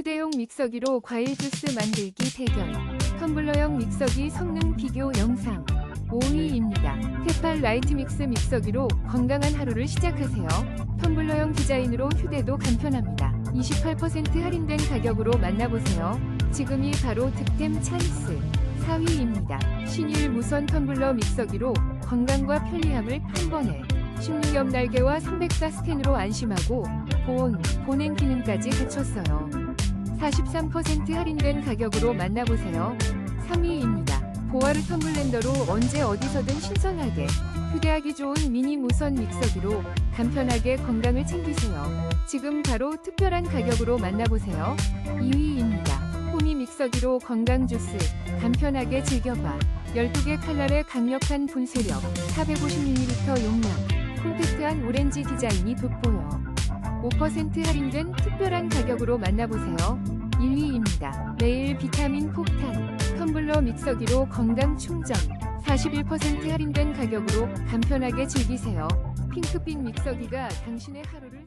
휴대용 믹서기로 과일 주스 만들기 대결. 텀블러형 믹서기 성능 비교 영상. 5위입니다. 테팔 라이트 믹스 믹서기로 건강한 하루를 시작하세요. 텀블러형 디자인으로 휴대도 간편합니다. 28% 할인된 가격으로 만나보세요. 지금이 바로 득템 찬스. 4위입니다. 신일 무선 텀블러 믹서기로 건강과 편리함을 한 번에 16엽 날개와 304 스텐으로 안심하고 보온, 보냉 기능까지 갖췄어요. 43% 할인된 가격으로 만나보세요. 3위입니다. 보아르 텀블렌더로 언제 어디서든 신선하게 휴대하기 좋은 미니 무선 믹서기로 간편하게 건강을 챙기세요. 지금 바로 특별한 가격으로 만나보세요. 2위입니다. 호미 믹서기로 건강 주스 간편하게 즐겨봐. 12개 칼날의 강력한 분쇄력, 450ml 용량, 콤팩트한 오렌지 디자인이 돋보여. 5% 할인된 특별한 가격으로 만나보세요. 1위입니다. 매일 비타민 폭탄, 텀블러 믹서기로 건강 충전. 41% 할인된 가격으로 간편하게 즐기세요. 핑크빛 믹서기가 당신의 하루를